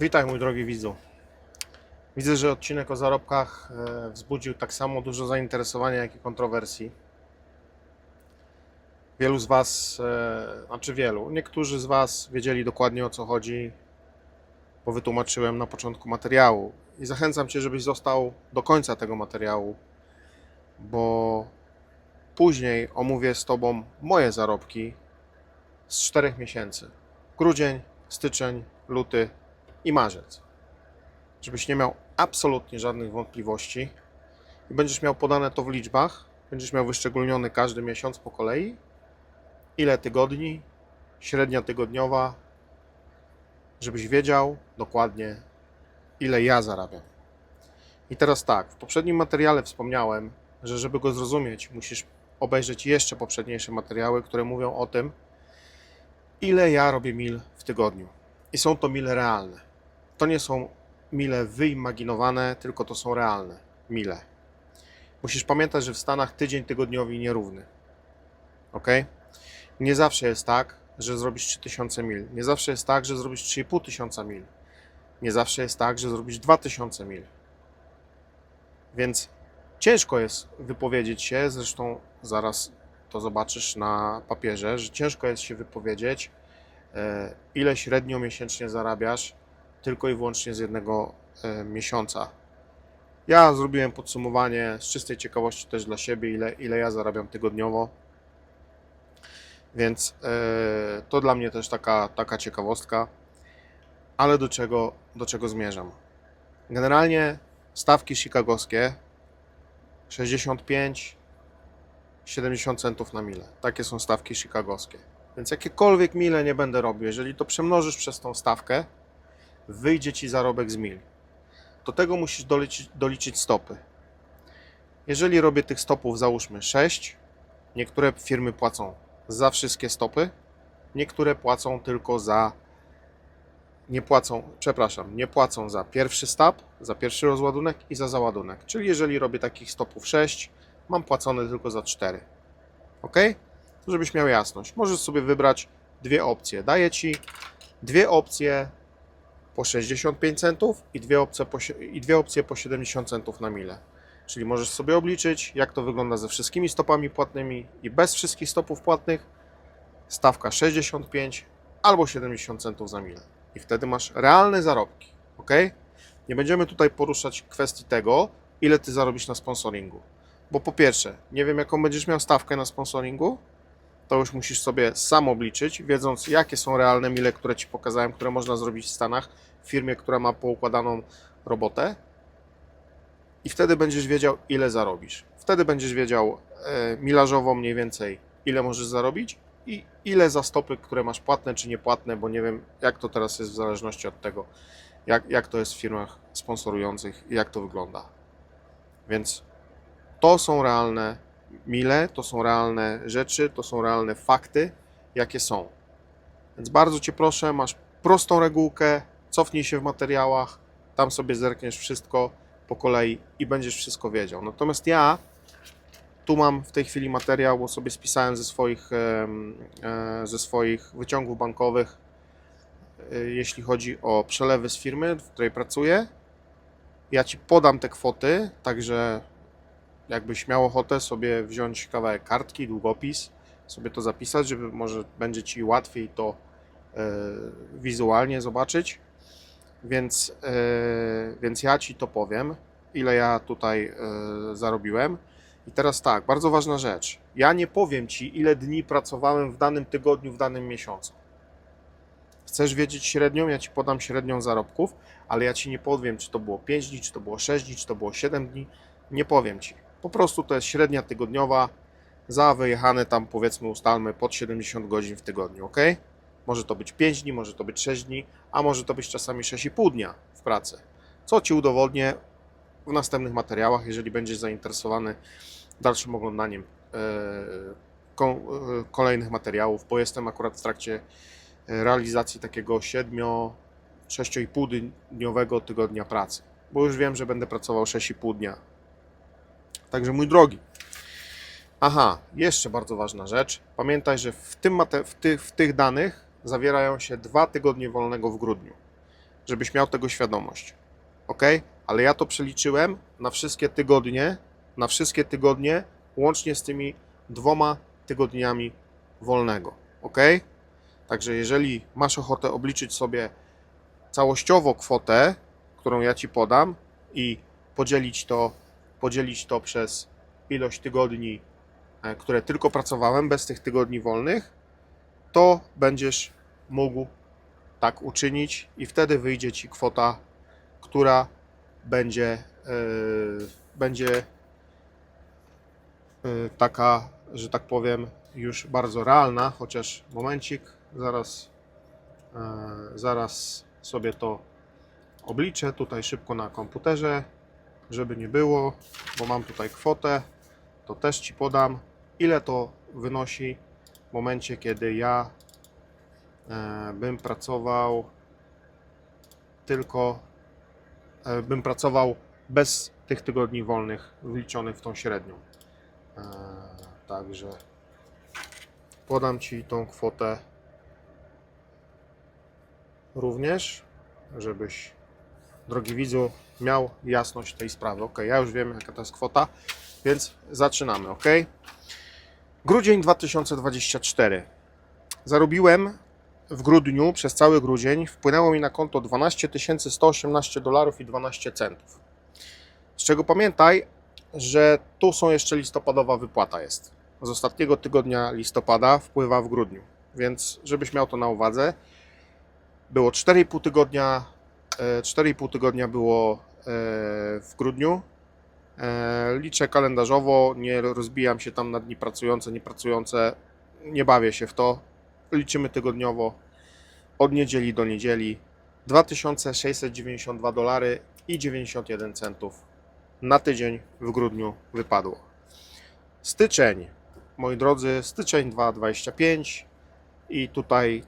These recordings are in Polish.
Witaj mój drogi widzu. Widzę, że odcinek o zarobkach e, wzbudził tak samo dużo zainteresowania, jak i kontrowersji. Wielu z Was, e, znaczy wielu, niektórzy z Was wiedzieli dokładnie o co chodzi, bo wytłumaczyłem na początku materiału. I zachęcam Cię, żebyś został do końca tego materiału, bo później omówię z Tobą moje zarobki z czterech miesięcy. Grudzień, styczeń, luty i marzec. Żebyś nie miał absolutnie żadnych wątpliwości i będziesz miał podane to w liczbach, będziesz miał wyszczególniony każdy miesiąc po kolei, ile tygodni, średnia tygodniowa, żebyś wiedział dokładnie, ile ja zarabiam. I teraz tak, w poprzednim materiale wspomniałem, że żeby go zrozumieć, musisz obejrzeć jeszcze poprzedniejsze materiały, które mówią o tym, ile ja robię mil w tygodniu. I są to mile realne. To nie są mile wyimaginowane, tylko to są realne mile. Musisz pamiętać, że w Stanach tydzień tygodniowy nierówny. Ok? Nie zawsze jest tak, że zrobisz 3000 mil. Nie zawsze jest tak, że zrobisz 3500 mil. Nie zawsze jest tak, że zrobisz 2000 mil. Więc ciężko jest wypowiedzieć się, zresztą zaraz to zobaczysz na papierze, że ciężko jest się wypowiedzieć, e, ile średnio miesięcznie zarabiasz tylko i wyłącznie z jednego e, miesiąca. Ja zrobiłem podsumowanie z czystej ciekawości też dla siebie, ile, ile ja zarabiam tygodniowo. Więc e, to dla mnie też taka, taka ciekawostka. Ale do czego, do czego zmierzam? Generalnie stawki chicagowskie 65 70 centów na milę. Takie są stawki chicagowskie. Więc jakiekolwiek mile nie będę robił, jeżeli to przemnożysz przez tą stawkę, wyjdzie ci zarobek z mil. Do tego musisz doliczyć, doliczyć stopy. Jeżeli robię tych stopów, załóżmy 6, niektóre firmy płacą za wszystkie stopy, niektóre płacą tylko za. Nie płacą, przepraszam, nie płacą za pierwszy stop, za pierwszy rozładunek i za załadunek. Czyli jeżeli robię takich stopów 6, mam płacone tylko za 4. Ok? Żebyś miał jasność. Możesz sobie wybrać dwie opcje. Daję ci dwie opcje po 65 centów i dwie opcje po, i dwie opcje po 70 centów na milę. Czyli możesz sobie obliczyć, jak to wygląda ze wszystkimi stopami płatnymi i bez wszystkich stopów płatnych. Stawka 65 albo 70 centów za milę. I wtedy masz realne zarobki. Ok? Nie będziemy tutaj poruszać kwestii tego, ile ty zarobisz na sponsoringu. Bo po pierwsze, nie wiem jaką będziesz miał stawkę na sponsoringu, to już musisz sobie sam obliczyć, wiedząc jakie są realne mile, które Ci pokazałem, które można zrobić w Stanach, w firmie, która ma poukładaną robotę. I wtedy będziesz wiedział, ile zarobisz. Wtedy będziesz wiedział e, milażowo mniej więcej, ile możesz zarobić i ile za stopy, które masz płatne czy niepłatne, bo nie wiem, jak to teraz jest w zależności od tego, jak, jak to jest w firmach sponsorujących i jak to wygląda. Więc to są realne mile, to są realne rzeczy, to są realne fakty, jakie są. Więc bardzo Cię proszę, masz prostą regułkę, cofnij się w materiałach, tam sobie zerkniesz wszystko po kolei i będziesz wszystko wiedział. Natomiast ja tu mam w tej chwili materiał, bo sobie spisałem ze swoich, e, ze swoich wyciągów bankowych, e, jeśli chodzi o przelewy z firmy, w której pracuję. Ja Ci podam te kwoty, także jakbyś miał ochotę sobie wziąć kawałek kartki, długopis, sobie to zapisać, żeby może będzie Ci łatwiej to e, wizualnie zobaczyć. Więc, e, więc ja Ci to powiem, ile ja tutaj e, zarobiłem. I teraz tak, bardzo ważna rzecz. Ja nie powiem Ci, ile dni pracowałem w danym tygodniu, w danym miesiącu. Chcesz wiedzieć średnią? Ja Ci podam średnią zarobków, ale ja Ci nie powiem, czy to było 5 dni, czy to było 6 dni, czy to było 7 dni. Nie powiem Ci. Po prostu to jest średnia tygodniowa za wyjechane tam powiedzmy ustalmy pod 70 godzin w tygodniu, ok? Może to być 5 dni, może to być 6 dni, a może to być czasami 6,5 dnia w pracy. Co Ci udowodnię w następnych materiałach, jeżeli będziesz zainteresowany dalszym oglądaniem e, e, kolejnych materiałów, bo jestem akurat w trakcie e, realizacji takiego 7 6,5 dniowego tygodnia pracy, bo już wiem, że będę pracował 6,5 dnia Także mój drogi. Aha, jeszcze bardzo ważna rzecz. Pamiętaj, że w, tym w, tych, w tych danych zawierają się dwa tygodnie wolnego w grudniu. żebyś miał tego świadomość. Ok? Ale ja to przeliczyłem na wszystkie tygodnie, na wszystkie tygodnie, łącznie z tymi dwoma tygodniami wolnego. Ok? Także jeżeli masz ochotę obliczyć sobie całościowo kwotę, którą ja ci podam i podzielić to, podzielić to przez ilość tygodni, e, które tylko pracowałem, bez tych tygodni wolnych, to będziesz mógł tak uczynić i wtedy wyjdzie ci kwota, która będzie, yy, będzie yy, taka, że tak powiem, już bardzo realna, chociaż momencik, zaraz, yy, zaraz sobie to obliczę tutaj szybko na komputerze, żeby nie było, bo mam tutaj kwotę, to też Ci podam, ile to wynosi w momencie, kiedy ja e, bym pracował tylko, e, bym pracował bez tych tygodni wolnych wliczonych w tą średnią. E, Także podam Ci tą kwotę również, żebyś, drogi widzu, miał jasność tej sprawy. Ok, ja już wiem, jaka to jest kwota, więc zaczynamy, ok? Grudzień 2024. Zarobiłem w grudniu, przez cały grudzień, wpłynęło mi na konto 12 118 dolarów i 12 centów. Z czego pamiętaj, że tu są jeszcze listopadowa wypłata jest. Z ostatniego tygodnia listopada wpływa w grudniu, więc żebyś miał to na uwadze. Było 4,5 tygodnia, 4,5 tygodnia było e, w grudniu. E, Liczę kalendarzowo, nie rozbijam się tam na dni pracujące, niepracujące, nie bawię się w to. Liczymy tygodniowo od niedzieli do niedzieli 2692 dolary i 91 centów na tydzień w grudniu wypadło. Styczeń, moi drodzy, styczeń 2,25 i tutaj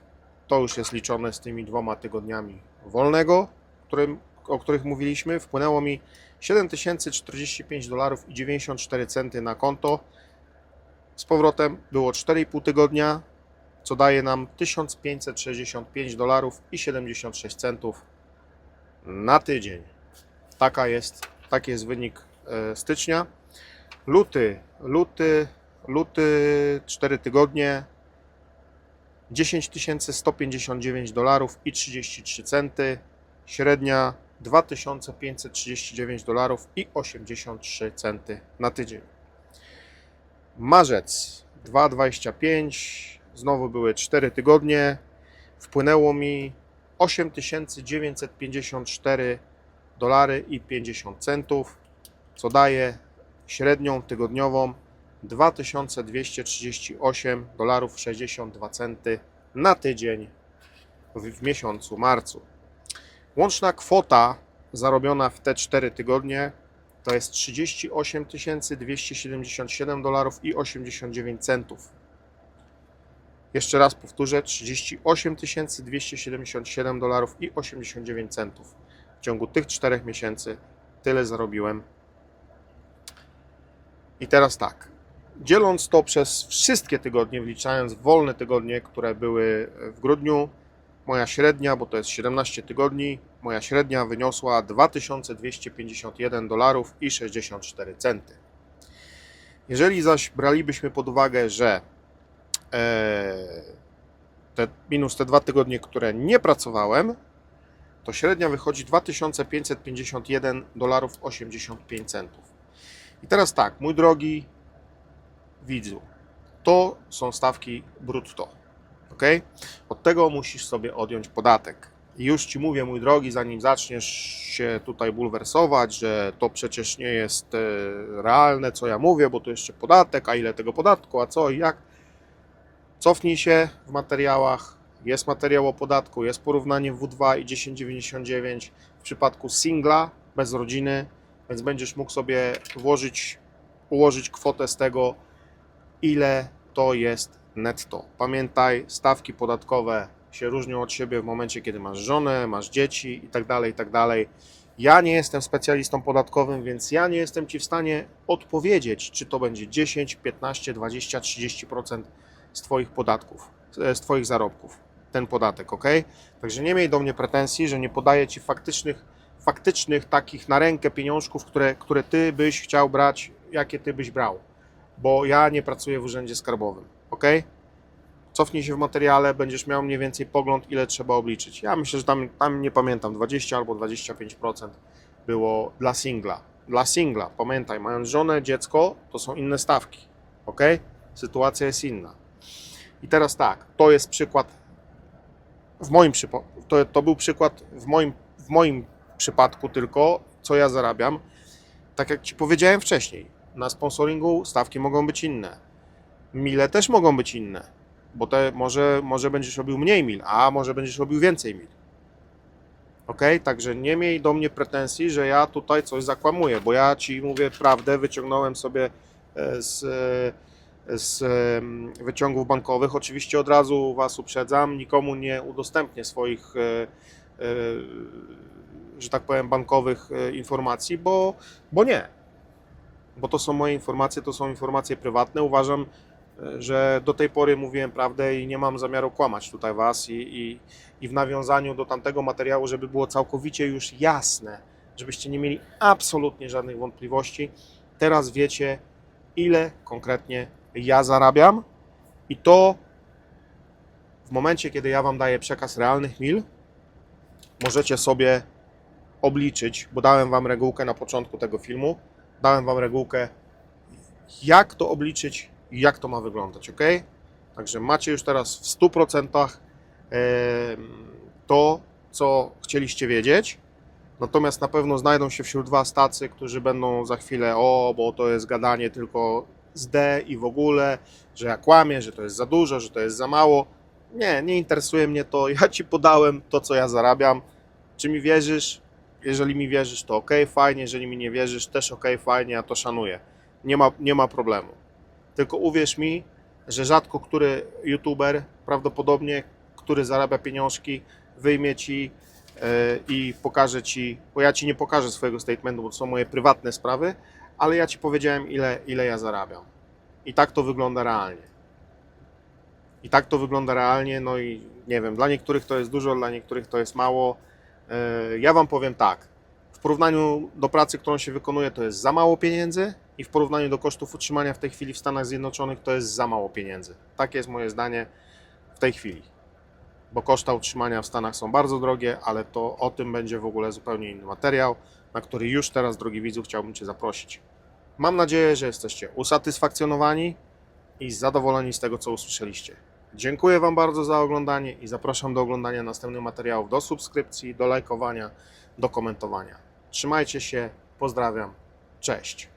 to już jest liczone z tymi dwoma tygodniami wolnego, którym, o których mówiliśmy. Wpłynęło mi 7045 dolarów i 94 centy na konto. Z powrotem było 4,5 tygodnia, co daje nam 1565 dolarów i 76 centów na tydzień. Taka jest, taki jest wynik e, stycznia. Luty, luty, luty 4 tygodnie 10 159 dolarów i 33 centy. Średnia 2539 dolarów i 83 centy na tydzień. Marzec 2,25. Znowu były 4 tygodnie. Wpłynęło mi 8954 dolary i 50 centów, co daje średnią tygodniową 2238 dolarów 62 centy na tydzień w, w miesiącu marcu. Łączna kwota zarobiona w te 4 tygodnie to jest 38 277 dolarów i 89 centów. Jeszcze raz powtórzę, 38 277 dolarów i 89 centów. W ciągu tych 4 miesięcy tyle zarobiłem. I teraz tak, dzieląc to przez wszystkie tygodnie, wliczając wolne tygodnie, które były w grudniu, moja średnia, bo to jest 17 tygodni, moja średnia wyniosła 2251 dolarów i 64 centy. Jeżeli zaś bralibyśmy pod uwagę, że e, te, minus te dwa tygodnie, które nie pracowałem, to średnia wychodzi 2551 dolarów 85 centów. I teraz tak, mój drogi widzu, to są stawki brutto. Ok? Od tego musisz sobie odjąć podatek. I już ci mówię, mój drogi, zanim zaczniesz się tutaj bulwersować, że to przecież nie jest e, realne, co ja mówię, bo tu jeszcze podatek, a ile tego podatku, a co i jak. Cofnij się w materiałach. Jest materiał o podatku, jest porównanie W2 i 1099 w przypadku singla bez rodziny, więc będziesz mógł sobie włożyć, ułożyć kwotę z tego, ile to jest netto. Pamiętaj, stawki podatkowe się różnią od siebie w momencie, kiedy masz żonę, masz dzieci itd. itd. Ja nie jestem specjalistą podatkowym, więc ja nie jestem Ci w stanie odpowiedzieć, czy to będzie 10, 15, 20, 30% z Twoich podatków, e, z Twoich zarobków. ten podatek, ok? Także nie miej do mnie pretensji, że nie podaję Ci faktycznych, faktycznych takich na rękę pieniążków, które, które Ty byś chciał brać, jakie Ty byś brał, bo ja nie pracuję w urzędzie skarbowym, ok? Cofnij się w materiale, będziesz miał mniej więcej pogląd, ile trzeba obliczyć. Ja myślę, że tam, tam nie pamiętam, 20 albo 25% było dla singla. Dla singla, pamiętaj, mając żonę, dziecko, to są inne stawki, ok? Sytuacja jest inna. I teraz tak, to jest przykład w moim to, to był przykład w moim, w moim przypadku tylko, co ja zarabiam. Tak jak Ci powiedziałem wcześniej, na sponsoringu stawki mogą być inne. Mile też mogą być inne, bo te może, może będziesz robił mniej mil, a może będziesz robił więcej mil. Ok? Także nie miej do mnie pretensji, że ja tutaj coś zakłamuję, bo ja Ci mówię prawdę, wyciągnąłem sobie e, z, e, z wyciągów bankowych. Oczywiście od razu Was uprzedzam, nikomu nie udostępnię swoich, e, że tak powiem, bankowych informacji, bo, bo nie. Bo to są moje informacje, to są informacje prywatne. Uważam, że do tej pory mówiłem prawdę i nie mam zamiaru kłamać tutaj Was i, i, i w nawiązaniu do tamtego materiału, żeby było całkowicie już jasne, żebyście nie mieli absolutnie żadnych wątpliwości. Teraz wiecie, ile konkretnie ja zarabiam i to w momencie, kiedy ja Wam daję przekaz realnych mil, możecie sobie obliczyć, bo dałem Wam regułkę na początku tego filmu, dałem Wam regułkę, jak to obliczyć jak to ma wyglądać, ok? Także macie już teraz w 100% em, to, co chcieliście wiedzieć. Natomiast na pewno znajdą się wśród Was tacy, którzy będą za chwilę, o, bo to jest gadanie tylko z D i w ogóle, że ja kłamię, że to jest za dużo, że to jest za mało. Nie, nie interesuje mnie to. Ja Ci podałem to, co ja zarabiam. Czy mi wierzysz? Jeżeli mi wierzysz, to ok, fajnie. Jeżeli mi nie wierzysz, też ok, fajnie, ja to szanuję. Nie ma, nie ma problemu. Tylko uwierz mi, że rzadko który youtuber, prawdopodobnie, który zarabia pieniążki, wyjmie ci e, i pokaże ci, bo ja ci nie pokażę swojego statementu, bo to są moje prywatne sprawy, ale ja ci powiedziałem, ile, ile ja zarabiam. I tak to wygląda realnie. I tak to wygląda realnie, no i nie wiem, dla niektórych to jest dużo, dla niektórych to jest mało. E, Ja Wam powiem tak, w porównaniu do pracy, którą się wykonuje, to jest za mało pieniędzy i w porównaniu do kosztów utrzymania w tej chwili w Stanach Zjednoczonych to jest za mało pieniędzy. Takie jest moje zdanie w tej chwili. Bo koszta utrzymania w Stanach są bardzo drogie, ale to o tym będzie w ogóle zupełnie inny materiał, na który już teraz, drogi widzu, chciałbym Cię zaprosić. Mam nadzieję, że jesteście usatysfakcjonowani i zadowoleni z tego, co usłyszeliście. Dziękuję Wam bardzo za oglądanie i zapraszam do oglądania następnych materiałów, do subskrypcji, do lajkowania, do komentowania. Trzymajcie się, pozdrawiam, cześć.